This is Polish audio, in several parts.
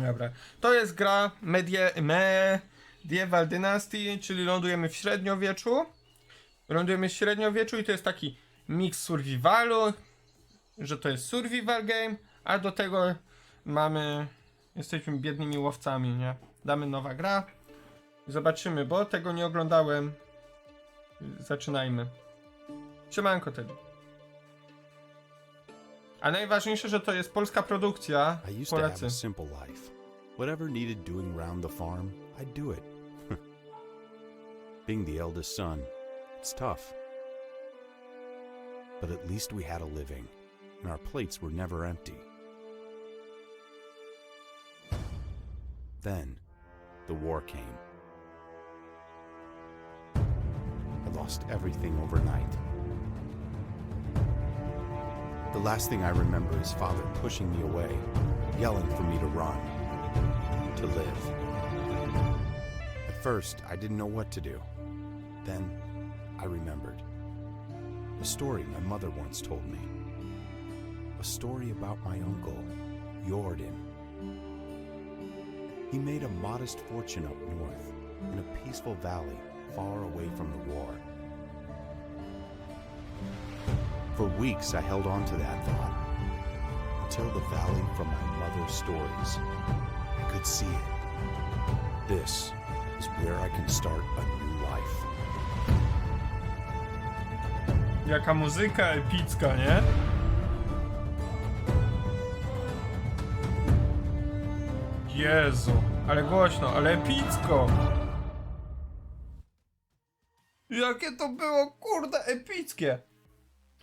Dobra. To jest gra Medie, Medieval Dynasty, czyli lądujemy w średniowieczu. Lądujemy w średniowieczu i to jest taki mix survivalu, że to jest survival game, a do tego mamy, jesteśmy biednymi łowcami, nie? Damy nowa gra. Zobaczymy, bo tego nie oglądałem. Zaczynajmy. Siemanko Teddy. A najważniejsze, że to jest polska produkcja. I used to have Polacy. a simple life. Whatever needed doing round the farm, I'd do it. Being the eldest son, it's tough. But at least we had a living, and our plates were never empty. Then, the war came. I lost everything overnight. The last thing I remember is father pushing me away, yelling for me to run, to live. At first, I didn't know what to do. Then, I remembered. A story my mother once told me. A story about my uncle, Jordan. He made a modest fortune up north, in a peaceful valley far away from the war. For weeks, I held on to that thought until the valley from my mother's stories. I could see it. This is where I can start a new life. Jaka muzyka epicka, nie? Jezu, ale głośno, ale epicko! Jakie to było, kurde, epickie!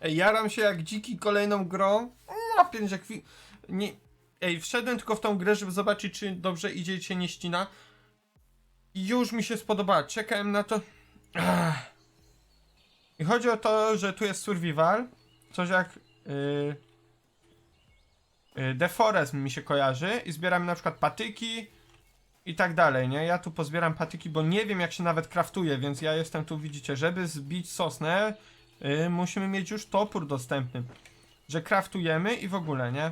Jaram się jak dziki kolejną grą. No, pięć jak... Nie... Ej, wszedłem tylko w tą grę, żeby zobaczyć, czy dobrze idzie, czy się nie ścina. Już mi się spodobała. Czekałem na to... Ach. I chodzi o to, że tu jest survival, coś jak yy, yy, mi się kojarzy i zbieramy na przykład patyki i tak dalej, nie? Ja tu pozbieram patyki, bo nie wiem jak się nawet kraftuje, więc ja jestem tu, widzicie, żeby zbić sosnę, yy, musimy mieć już topór dostępny, że kraftujemy i w ogóle, nie?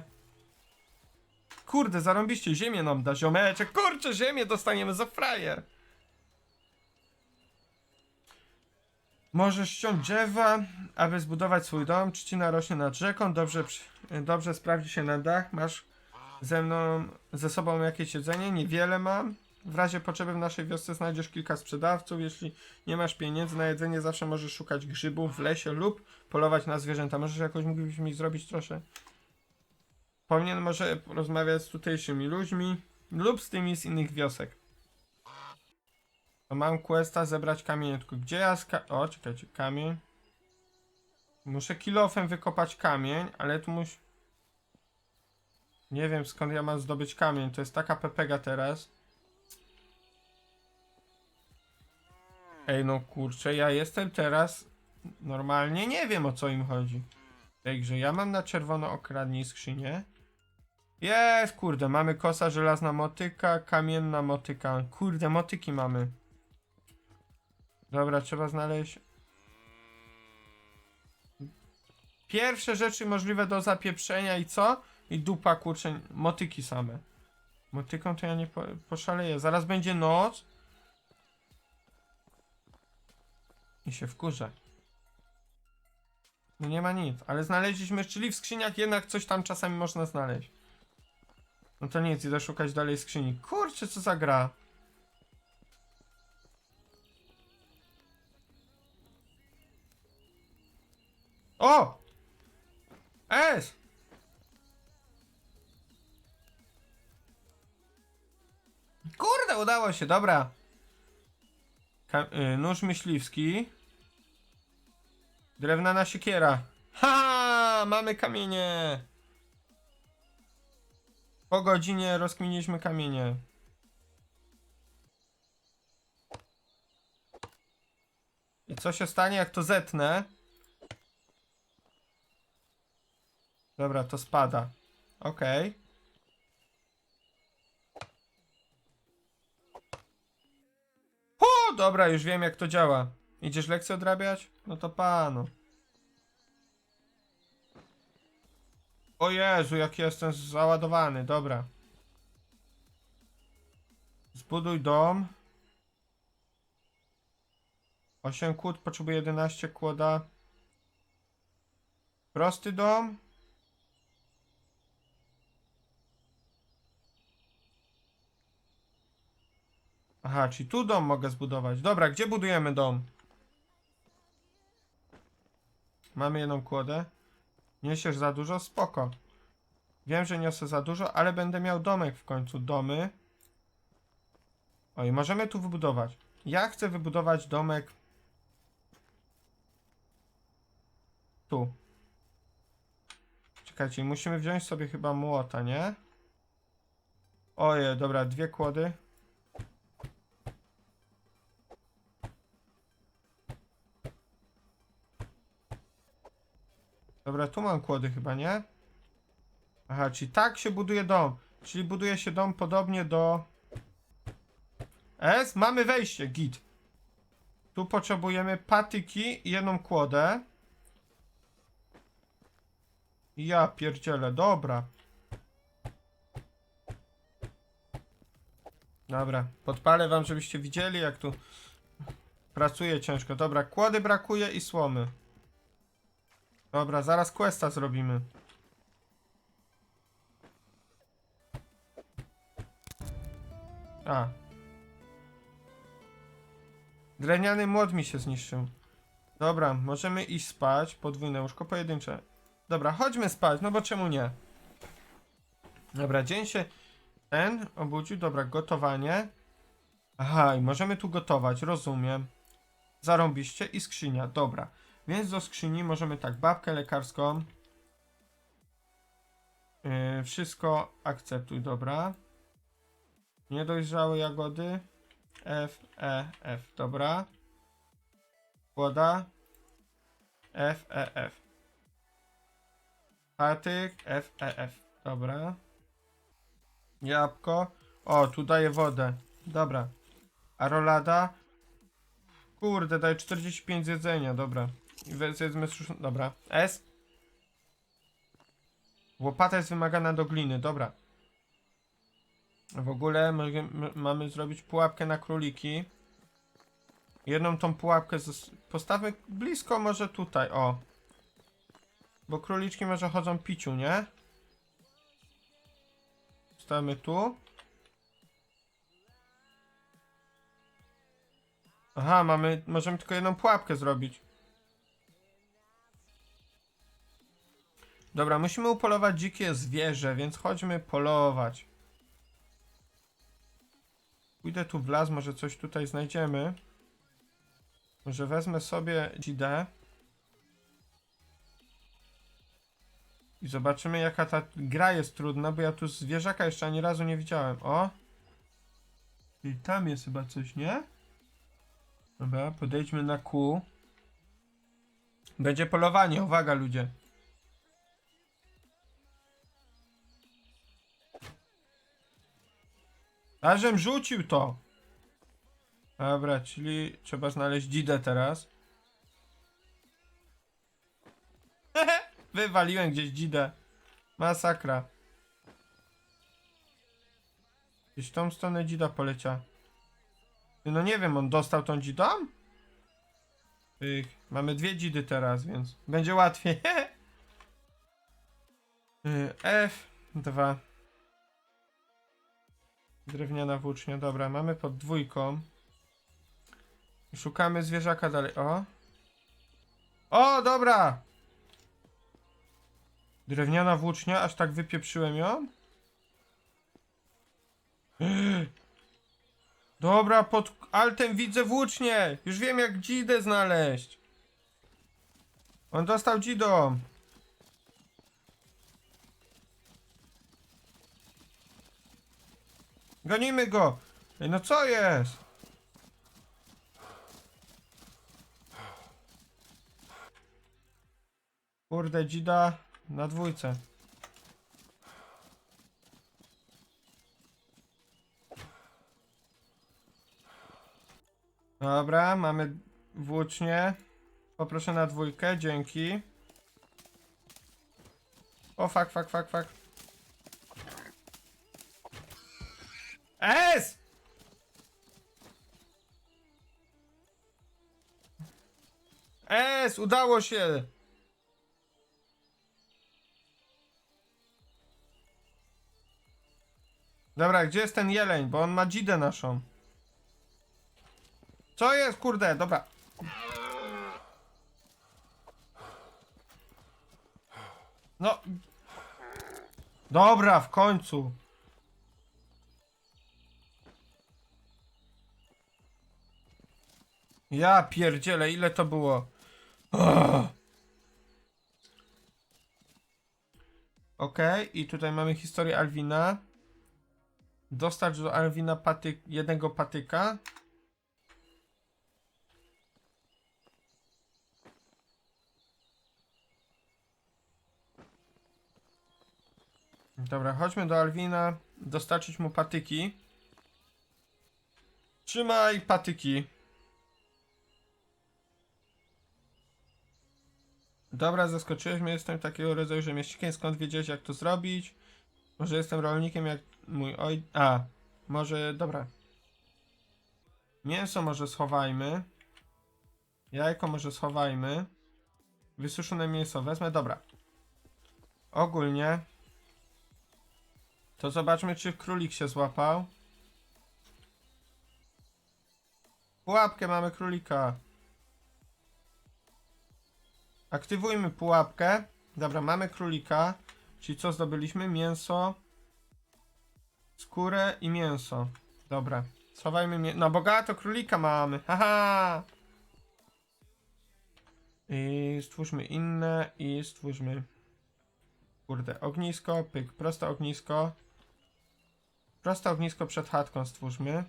Kurde, zarąbiście, ziemię nam da ziomeczek, kurczę, ziemię dostaniemy za frajer. Możesz ściąć drzewa, aby zbudować swój dom. Trzcina rośnie nad rzeką. Dobrze, dobrze sprawdzi się na dach. Masz ze mną, ze sobą jakieś jedzenie? Niewiele mam. W razie potrzeby w naszej wiosce znajdziesz kilka sprzedawców. Jeśli nie masz pieniędzy na jedzenie, zawsze możesz szukać grzybów w lesie lub polować na zwierzęta. Możesz jakoś mógłbyś mi zrobić trochę? Powinien może porozmawiać z tutejszymi ludźmi lub z tymi z innych wiosek. Mam questa zebrać kamienie, tylko gdzie ja ska... O, czekajcie, kamień. Muszę kilofem wykopać kamień, ale tu muś... Nie wiem skąd ja mam zdobyć kamień, to jest taka pepega teraz. Ej, no kurczę, ja jestem teraz... Normalnie nie wiem o co im chodzi. Także ja mam na czerwono okradnij skrzynię. Jest, kurde, mamy kosa żelazna motyka, kamienna motyka. Kurde, motyki mamy. Dobra, trzeba znaleźć. Pierwsze rzeczy możliwe do zapieprzenia i co? I dupa kurczę, motyki same. Motyką to ja nie po, poszaleję. Zaraz będzie noc. I się wkurzę. No nie ma nic, ale znaleźliśmy, czyli w skrzyniach jednak coś tam czasami można znaleźć. No to nic, idę szukać dalej skrzyni. Kurczę, co za gra. O! Es! Kurde, udało się, dobra. Y, nóż myśliwski. Drewniana siekiera. Ha! Mamy kamienie! Po godzinie rozkminiliśmy kamienie. I co się stanie, jak to zetnę? Dobra, to spada. Okej. Dobra, już wiem jak to działa. Idziesz lekcję odrabiać? No to panu. O Jezu, jak jestem załadowany, dobra. Zbuduj dom. 8 kłód, potrzebuję 11 kłoda. Prosty dom. Aha, czyli tu dom mogę zbudować. Dobra, gdzie budujemy dom? Mamy jedną kłodę. Niesiesz za dużo? Spoko. Wiem, że niosę za dużo, ale będę miał domek w końcu. Domy. Oj, możemy tu wybudować. Ja chcę wybudować domek. Tu. Czekajcie, musimy wziąć sobie chyba młota, nie? Oje, dobra, dwie kłody. Dobra, tu mam kłody chyba, nie? Aha, czyli tak się buduje dom. Czyli buduje się dom podobnie do... S? Mamy wejście, git. Tu potrzebujemy patyki i jedną kłodę. Ja pierdzielę, dobra. Dobra, podpalę wam, żebyście widzieli, jak tu pracuje ciężko. Dobra, kłody brakuje i słomy. Dobra, zaraz questa zrobimy. A. Drewniany młot mi się zniszczył. Dobra, możemy iść spać. Podwójne łóżko pojedyncze. Dobra, chodźmy spać, no bo czemu nie? Dobra, dzień się ten obudził. Dobra, gotowanie. Aha, i możemy tu gotować, rozumiem. Zarąbiście i skrzynia, dobra. Więc do skrzyni możemy tak, babkę lekarską. Yy, wszystko akceptuj, dobra. Niedojrzałe jagody. F, E, F, dobra. Kłoda. F, E, F. Patyk, F, E, F, dobra. Jabłko. O, tu daje wodę. Dobra. A rolada. Kurde, daje 45 z jedzenia, dobra. I we- zjedzmy suszą... Dobra. S. Łopata jest wymagana do gliny, dobra. W ogóle mamy zrobić pułapkę na króliki. Jedną tą pułapkę postawmy blisko może tutaj, o. Bo króliczki może chodzą piciu, nie? Stawimy tu. Aha, mamy, możemy tylko jedną pułapkę zrobić. Dobra, musimy upolować dzikie zwierzę, więc chodźmy polować. Pójdę tu w las, może coś tutaj znajdziemy. Może wezmę sobie dzidę. I zobaczymy jaka ta gra jest trudna, bo ja tu zwierzaka jeszcze ani razu nie widziałem. O! I tam jest chyba coś, nie? Dobra, podejdźmy na Q. Będzie polowanie, uwaga ludzie. Ażem rzucił to. Dobra, czyli trzeba znaleźć dzidę teraz. Wywaliłem gdzieś dzidę. Masakra. Gdzieś w tą stronę dzida poleciała. Ty, No nie wiem, on dostał tą dzidą? Mamy dwie dzidy teraz, więc będzie łatwiej. Y, F2. Drewniana włócznia, dobra, mamy pod dwójką. Szukamy zwierzaka dalej. O! O, dobra! Drewniana włócznia, aż tak wypieprzyłem ją? Dobra, pod altem widzę włócznię! Już wiem jak dzidę znaleźć. On dostał dzidą. Gonimy go! Ej, no co jest? Kurde, dzida na dwójce. Dobra, mamy włócznie. Poproszę na dwójkę, dzięki. O, fuck, fuck, fuck, fuck. S! S! Udało się! Dobra, gdzie jest ten jeleń? Bo on ma dzidę naszą. Co jest, kurde? Dobra. No. Dobra, w końcu. Ja pierdzielę, ile to było? Ugh. Okej, i tutaj mamy historię Alwina. Dostać do Alwina patyk, jednego patyka. Dobra, chodźmy do Alwina, dostarczyć mu patyki. Trzymaj patyki. Dobra, zaskoczyłeś mnie, jestem takiego rodzaju rzemieślnikiem, skąd wiedziałeś jak to zrobić? Może jestem rolnikiem jak mój oj... A, może, dobra. Mięso może schowajmy. Jajko może schowajmy. Wysuszone mięso wezmę, dobra. Ogólnie. To zobaczmy, czy królik się złapał. Pułapkę mamy królika. Aktywujmy pułapkę. Dobra, mamy królika. Czyli co zdobyliśmy? Mięso. Skórę i mięso. Dobra. Schowajmy mię... No bogato królika mamy. Haha! I stwórzmy inne i stwórzmy... Kurde, ognisko, pyk, proste ognisko. Proste ognisko przed chatką stwórzmy.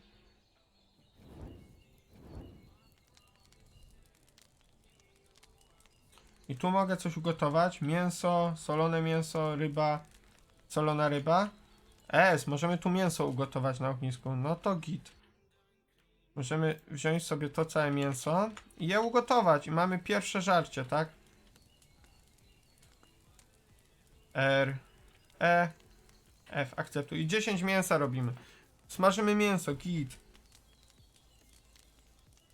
I tu mogę coś ugotować. Mięso, solone mięso, ryba, solona ryba. Es, możemy tu mięso ugotować na ognisku. No to git. Możemy wziąć sobie to całe mięso i je ugotować. I mamy pierwsze żarcie, tak? R, E, F, akceptuj. I 10 mięsa robimy. Smażymy mięso, git.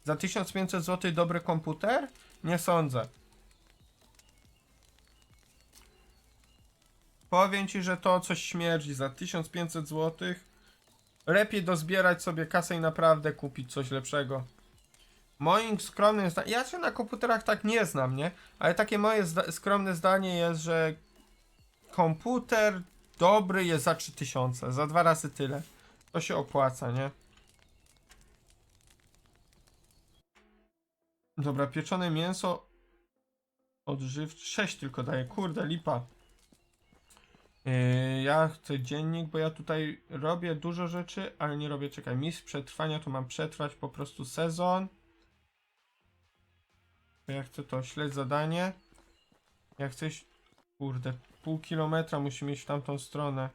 Za 1500 zł dobry komputer? Nie sądzę. Powiem ci, że to coś śmierdzi za 1500 zł. Lepiej dozbierać sobie kasę i naprawdę kupić coś lepszego. Moim skromnym zdaniem, ja się na komputerach tak nie znam, nie? Ale takie moje zda skromne zdanie jest, że komputer dobry jest za 3000, za dwa razy tyle. To się opłaca, nie? Dobra, pieczone mięso odżywcze 6 tylko daje, kurde, lipa. Yy, ja chcę dziennik, bo ja tutaj robię dużo rzeczy, ale nie robię, czekaj, mistrz przetrwania, to mam przetrwać po prostu sezon. Ja chcę to, śledź zadanie. Ja chcę, kurde, pół kilometra musimy iść w tamtą stronę.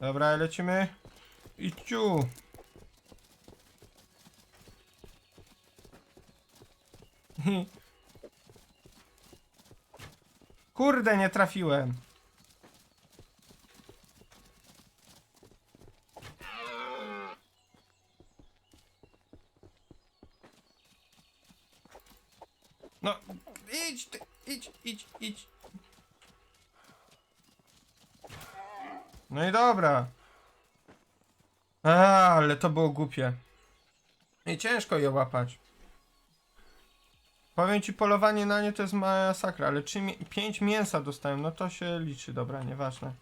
Dobra, lecimy. I ciu. Kurde, nie trafiłem. No, idź, ty, idź, idź, idź. No i dobra. A, ale to było głupie. I ciężko je łapać. Powiem ci, polowanie na nie to jest masakra, ale czy mi 5 mięsa dostałem, no to się liczy, dobra, nieważne.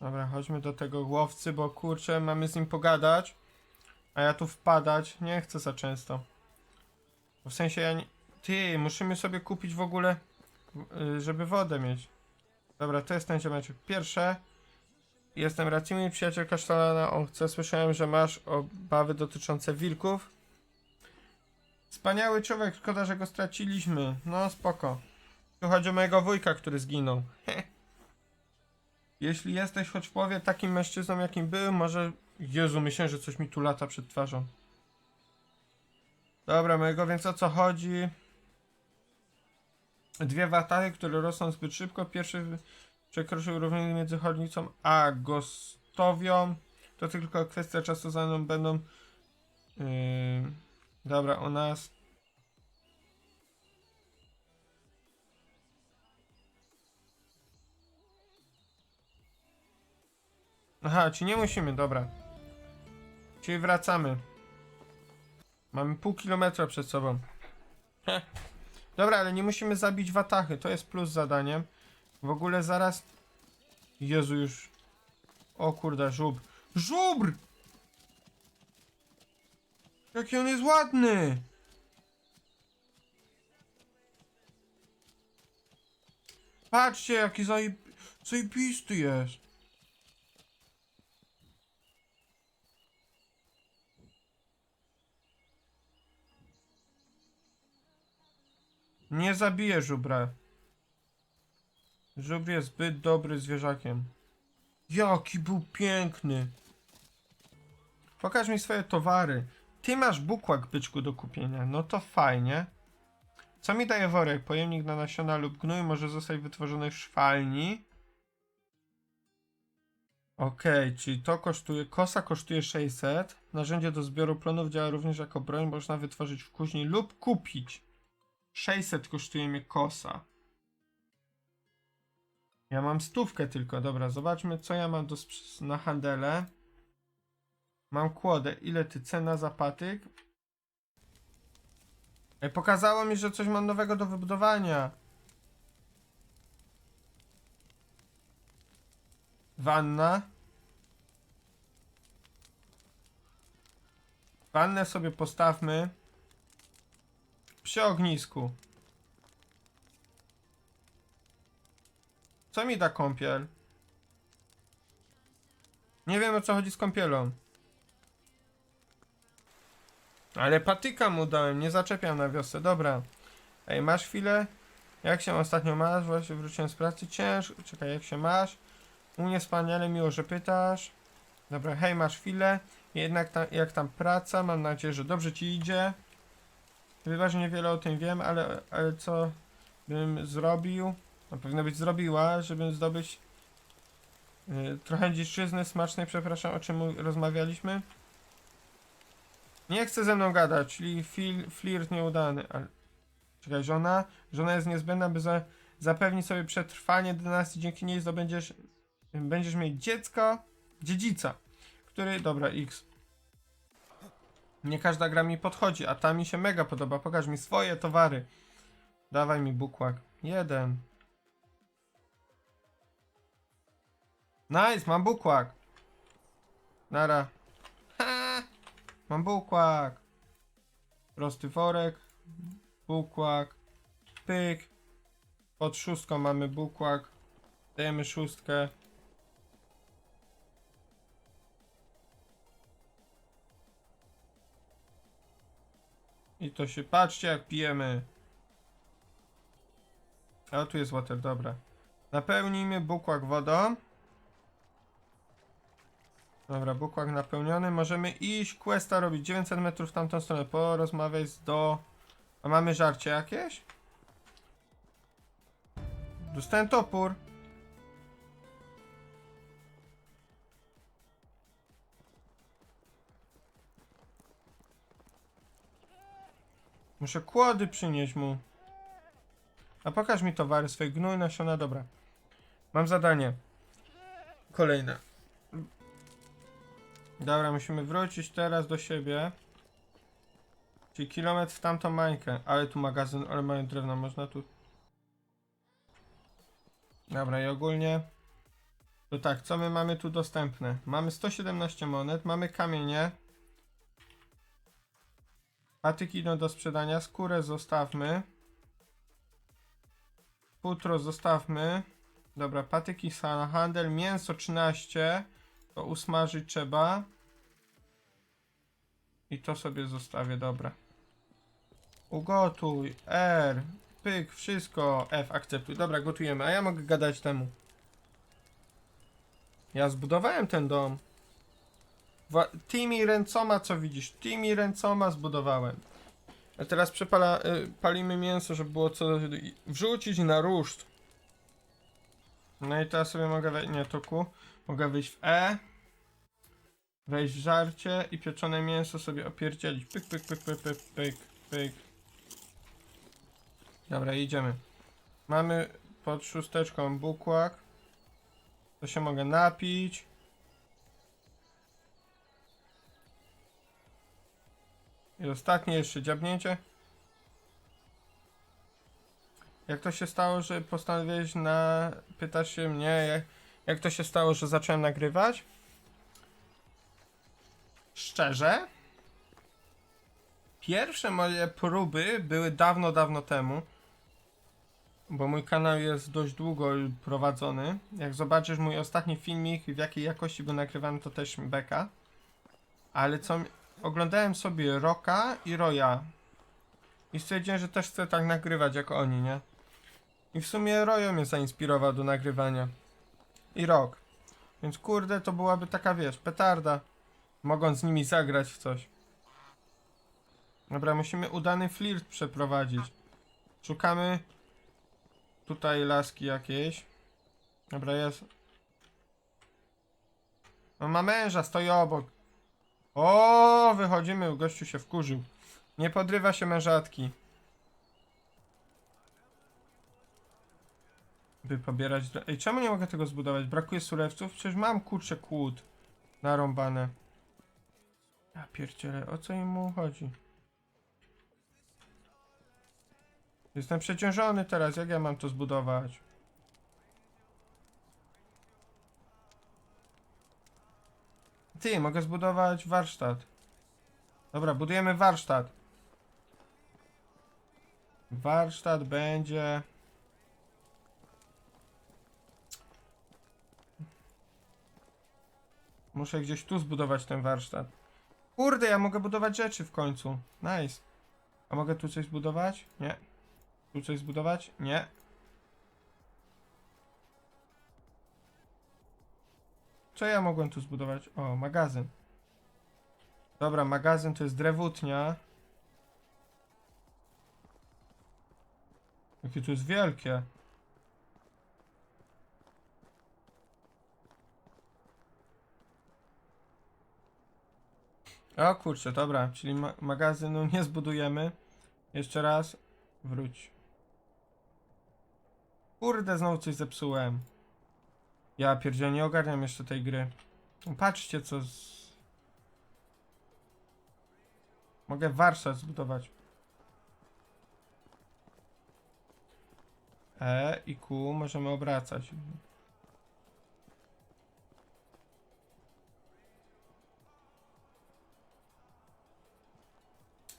Dobra, chodźmy do tego łowcy, bo kurczę, mamy z nim pogadać. A ja tu wpadać nie chcę za często. W sensie ja nie... Ty, musimy sobie kupić w ogóle, y, żeby wodę mieć. Dobra, to jest ten ziomeczek. Pierwsze. Jestem Racimi, przyjaciel kasztelana. On chce, słyszałem, że masz obawy dotyczące wilków. Wspaniały człowiek, szkoda, że go straciliśmy. No spoko. Tu chodzi o mojego wujka, który zginął. Jeśli jesteś choć w połowie takim mężczyzną, jakim był, może... Jezu, myślę, że coś mi tu lata przed twarzą. Dobra, mojego, więc o co chodzi? Dwie watachy, które rosną zbyt szybko. Pierwszy przekroczył równanie między chodnicą a Gostowią. To tylko kwestia czasu, zanim będą Yy, dobra, u nas. Aha, czy nie musimy, dobra. Czyli wracamy. Mamy pół kilometra przed sobą. Heh. Dobra, ale nie musimy zabić watachy, to jest plus zadaniem. W ogóle zaraz... Jezu, już... O kurde, żubr. Żubr! Jaki on jest ładny! Patrzcie, jaki zajeb... zajebisty jest. Nie zabiję żubra. Żubr jest zbyt dobry zwierzakiem. Jaki był piękny. Pokaż mi swoje towary. Ty masz bukłak byczku do kupienia. No to fajnie. Co mi daje worek? Pojemnik na nasiona lub gnój może zostać wytworzony w szwalni. Okej, czyli to kosztuje. Kosa kosztuje 600. Narzędzie do zbioru plonów działa również jako broń. Można wytworzyć w kuźni lub kupić. 600 kosztuje mnie kosa. Ja mam stówkę tylko. Dobra, zobaczmy co ja mam do na handele. Mam kłodę. Ile ty cena za patyk? Ej, pokazało mi, że coś mam nowego do wybudowania. Wanna. Wannę sobie postawmy. Przy ognisku. Co mi da kąpiel? Nie wiem o co chodzi z kąpielą. Ale patyka mu dałem, nie zaczepiam na wiosce, dobra. Ej, masz chwilę? Jak się ostatnio masz? Właśnie wróciłem z pracy, ciężko. Czekaj, jak się masz? U mnie wspaniale, miło, że pytasz. Dobra, hej, masz chwilę? Jednak jak tam praca? Mam nadzieję, że dobrze ci idzie. Wybacz, niewiele o tym wiem, ale, ale co bym zrobił? No powinno być zrobiła, żeby zdobyć y, trochę dziczyzny smacznej, przepraszam, o czym rozmawialiśmy. Nie chce ze mną gadać, czyli fil, flirt nieudany. Ale... Czekaj, żona? Żona jest niezbędna, by za, zapewnić sobie przetrwanie dynastii. Dzięki niej zdobędziesz, będziesz mieć dziecko, dziedzica, który, dobra, X. Nie każda gra mi podchodzi, a ta mi się mega podoba. Pokaż mi swoje towary. Dawaj mi bukłak. Jeden. Nice, mam bukłak. Nara. Mam bukłak. Prosty worek. Bukłak. Pyk. Pod szóstką mamy bukłak. Dajemy szóstkę. I to się, patrzcie jak pijemy. A tu jest water, dobra. Napełnijmy bukłak wodą. Dobra, bukłak napełniony. Możemy iść questa robić 900 metrów w tamtą stronę. Porozmawiać z do... A mamy żarcie jakieś? Dostałem topór. Muszę kłody przynieść mu. A pokaż mi towary swoje gnój, nasiona, dobra. Mam zadanie. Kolejne. Dobra, musimy wrócić teraz do siebie. Czyli kilometr w tamtą mańkę. Ale tu magazyn, ale mają drewno, można tu... Dobra, i ogólnie... To tak, co my mamy tu dostępne? Mamy 117 monet, mamy kamienie. Patyki idą do sprzedania, skórę zostawmy. Futro zostawmy. Dobra, patyki handel, mięso 13. To usmażyć trzeba. I to sobie zostawię, dobra. Ugotuj, R, pyk, wszystko, F, akceptuj. Dobra, gotujemy, a ja mogę gadać temu. Ja zbudowałem ten dom. Wa- tymi ręcoma, co widzisz, tymi ręcoma zbudowałem. A teraz przepala, y, palimy mięso, żeby było co wrzucić na ruszt. No i teraz sobie mogę wejść, nie, to Q. Mogę wyjść w E. Wejść w żarcie i pieczone mięso sobie opierdzielić. Pyk, pyk, pyk, pyk, pyk, pyk, pyk. Dobra, idziemy. Mamy pod szósteczką bukłak. To się mogę napić. I ostatnie jeszcze dziabnięcie. Jak to się stało, że postanowiłeś na... Pytasz się mnie, jak, jak to się stało, że zacząłem nagrywać? Szczerze? Pierwsze moje próby były dawno, dawno temu. Bo mój kanał jest dość długo prowadzony. Jak zobaczysz mój ostatni filmik, w jakiej jakości był nagrywany, to też beka. Ale co... mi- Oglądałem sobie Roka i Roya. I stwierdziłem, że też chcę tak nagrywać jak oni, nie? I w sumie Royo mnie zainspirował do nagrywania. I Rock. Więc kurde, to byłaby taka, wiesz, petarda. Mogąc z nimi zagrać w coś. Dobra, musimy udany flirt przeprowadzić. Szukamy tutaj laski jakieś. Dobra, jest. No ma męża, stoi obok. O, wychodzimy, gościu się wkurzył. Nie podrywa się mężatki. By pobierać... Ej, czemu nie mogę tego zbudować? Brakuje surowców? Przecież mam kurczę kłód. Narąbane. Ja pierdzielę, o co mu chodzi? Jestem przeciążony teraz, jak ja mam to zbudować? Ty, mogę zbudować warsztat. Dobra, budujemy warsztat. Warsztat będzie... Muszę gdzieś tu zbudować ten warsztat. Kurde, ja mogę budować rzeczy w końcu. Nice. A mogę tu coś zbudować? Nie. Tu coś zbudować? Nie. Co ja mogłem tu zbudować? O, magazyn. Dobra, magazyn to jest drewutnia. Jakie to jest wielkie. O kurczę, dobra, czyli ma magazynu nie zbudujemy. Jeszcze raz. Wróć. Kurde, znowu coś zepsułem. Ja pierdzielę, nie ogarniam jeszcze tej gry. Patrzcie co z... Mogę warsztat zbudować. E i Q możemy obracać.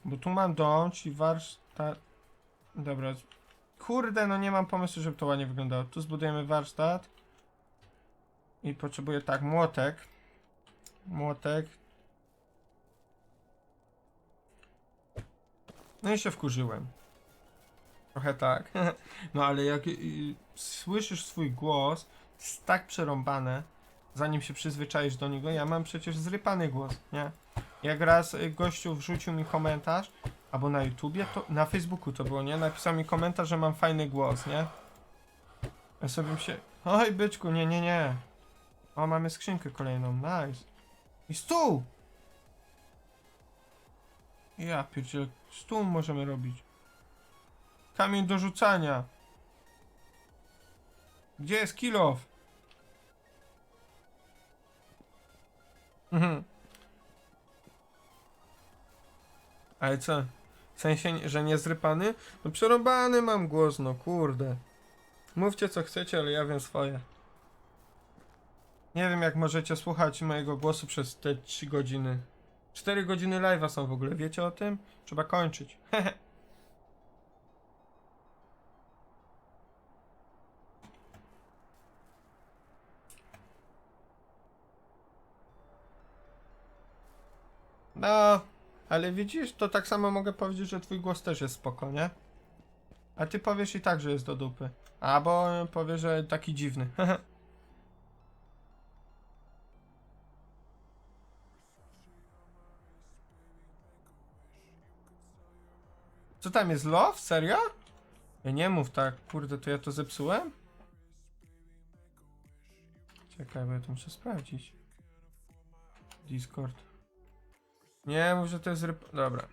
Bo tu mam dom, czyli warsztat... Dobra. Kurde, no nie mam pomysłu, żeby to ładnie wyglądało. Tu zbudujemy warsztat. I potrzebuję tak, młotek. Młotek. No i się wkurzyłem. Trochę tak. No ale jak y, słyszysz swój głos, jest tak przerąbane, zanim się przyzwyczaisz do niego, ja mam przecież zrypany głos, nie? Jak raz y, gościu wrzucił mi komentarz, albo na YouTubie, to na Facebooku to było, nie? Napisał mi komentarz, że mam fajny głos, nie? Ja sobie się... Oj, byczku, nie, nie, nie. O, mamy skrzynkę kolejną, nice. I stół! Ja pierdzielę, stół możemy robić. Kamień do rzucania. Gdzie jest kilof? Mhm. Ale co? W sensie, że nie zrypany? No przerąbany mam głos, no kurde. Mówcie co chcecie, ale ja wiem swoje. Nie wiem jak możecie słuchać mojego głosu przez te 3 godziny. 4 godziny live'a są w ogóle, wiecie o tym? Trzeba kończyć. No, ale widzisz, to tak samo mogę powiedzieć, że twój głos też jest spoko, nie? A ty powiesz i tak, że jest do dupy. Albo powiesz, że taki dziwny. Co tam jest love? Serio? Nie mów tak, kurde, to ja to zepsułem? Czekaj, bo ja to muszę sprawdzić. Discord. Nie, mów, że to jest ryb... Dobra.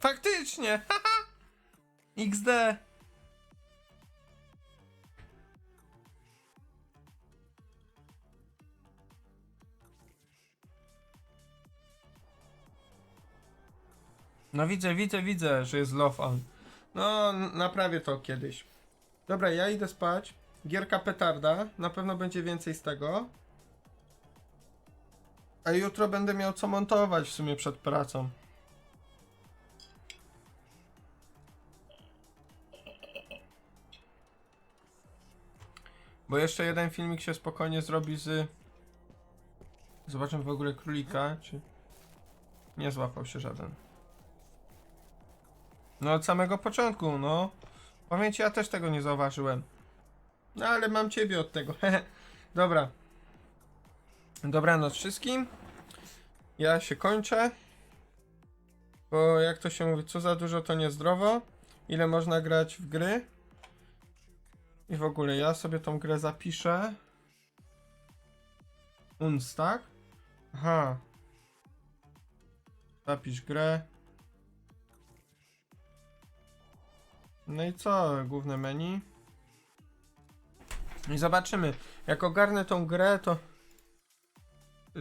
Faktycznie! XD! No widzę, widzę, widzę, że jest love on. No, naprawię to kiedyś. Dobra, ja idę spać. Gierka petarda. Na pewno będzie więcej z tego. A jutro będę miał co montować w sumie przed pracą. Bo jeszcze jeden filmik się spokojnie zrobi z... Zobaczę w ogóle królika, czy... Nie złapał się żaden. No od samego początku, no. Pamięci ja też tego nie zauważyłem. No ale mam ciebie od tego. Dobra. Dobranoc wszystkim. Ja się kończę. Bo jak to się mówi, co za dużo to niezdrowo. Ile można grać w gry. I w ogóle ja sobie tą grę zapiszę. Uns, tak? Aha. Zapisz grę. No i co? Główne menu. I zobaczymy. Jak ogarnę tą grę, to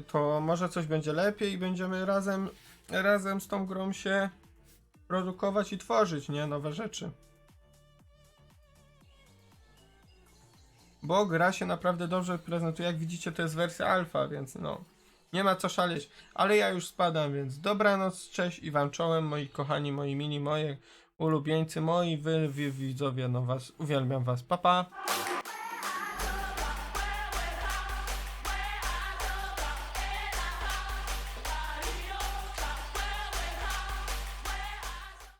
to może coś będzie lepiej i będziemy razem razem z tą grą się produkować i tworzyć, nie? Nowe rzeczy. Bo gra się naprawdę dobrze prezentuje. Jak widzicie, to jest wersja alfa, więc no. Nie ma co szaleć. Ale ja już spadam, więc dobranoc, cześć i wam czołem, moi kochani, moi mini, moje ulubieńcy, moi wy, wy widzowie, no was, uwielbiam was. Pa, pa.